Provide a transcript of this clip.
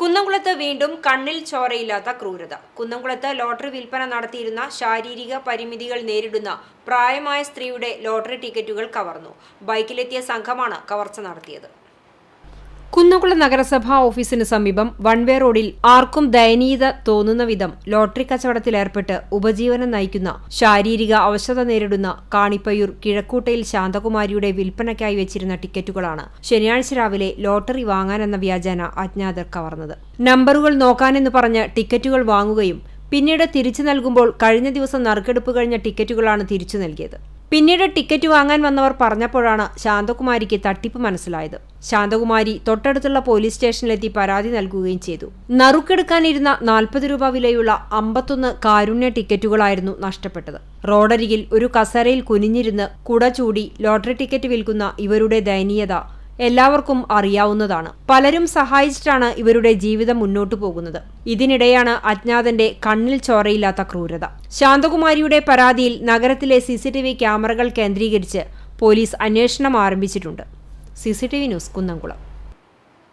കുന്നംകുളത്ത് വീണ്ടും കണ്ണിൽ ചോരയില്ലാത്ത ക്രൂരത. കുന്നംകുളത്ത് ലോട്ടറി വിൽപ്പന നടത്തിയിരുന്ന ശാരീരിക പരിമിതികൾ നേരിടുന്ന പ്രായമായ സ്ത്രീയുടെ ലോട്ടറി ടിക്കറ്റുകൾ കവർന്നു. ബൈക്കിലെത്തിയ സംഘമാണ് കവർച്ച നടത്തിയത്. കുന്നംകുളം നഗരസഭാ ഓഫീസിന് സമീപം വൺവേ റോഡിൽ ആർക്കും ദയനീയത തോന്നുന്ന വിധം ലോട്ടറി കച്ചവടത്തിലേർപ്പെട്ട് ഉപജീവനം നയിക്കുന്ന ശാരീരിക അവശത നേരിടുന്ന കാണിപ്പയ്യൂർ കിഴക്കൂട്ടയിൽ ശാന്തകുമാരിയുടെ വിൽപ്പനയ്ക്കായി വെച്ചിരുന്ന ടിക്കറ്റുകളാണ് ശനിയാഴ്ച രാവിലെ ലോട്ടറി വാങ്ങാനെന്ന വ്യാജേന അജ്ഞാതർ കവർന്നത്. നമ്പറുകൾ നോക്കാനെന്ന് പറഞ്ഞ് ടിക്കറ്റുകൾ വാങ്ങുകയും പിന്നീട് തിരിച്ചു നൽകുമ്പോൾ കഴിഞ്ഞ ദിവസം നറുക്കെടുപ്പ് കഴിഞ്ഞ ടിക്കറ്റുകളാണ് തിരിച്ചു നൽകിയത്. പിന്നീട് ടിക്കറ്റ് വാങ്ങാൻ വന്നവർ പറഞ്ഞപ്പോഴാണ് ശാന്തകുമാരിക്ക് തട്ടിപ്പ് മനസ്സിലായത്. ശാന്തകുമാരി തൊട്ടടുത്തുള്ള പോലീസ് സ്റ്റേഷനിലെത്തി പരാതി നൽകുകയും ചെയ്തു. നറുക്കെടുക്കാനിരുന്ന നാൽപ്പത് രൂപ വിലയുള്ള അമ്പത്തൊന്ന് കാരുണ്യ ടിക്കറ്റുകളായിരുന്നു നഷ്ടപ്പെട്ടത്. റോഡരികിൽ ഒരു കസരയിൽ കുനിഞ്ഞിരുന്ന് കുട ചൂടി ലോട്ടറി ടിക്കറ്റ് വിൽക്കുന്ന ഇവരുടെ ദയനീയത എല്ലാവർക്കും അറിയാവുന്നതാണ്. പലരും സഹായിച്ചിട്ടാണ് ഇവരുടെ ജീവിതം മുന്നോട്ടു പോകുന്നത്. ഇതിനിടെയാണ് അജ്ഞാതന്റെ കണ്ണിൽ ചോരയില്ലാത്ത ക്രൂരത. ശാന്തകുമാരിയുടെ പരാതിയിൽ നഗരത്തിലെ സിസിടിവി ക്യാമറകൾ കേന്ദ്രീകരിച്ച് പോലീസ് അന്വേഷണം ആരംഭിച്ചിട്ടുണ്ട്. CCTV news Kunnamkulam.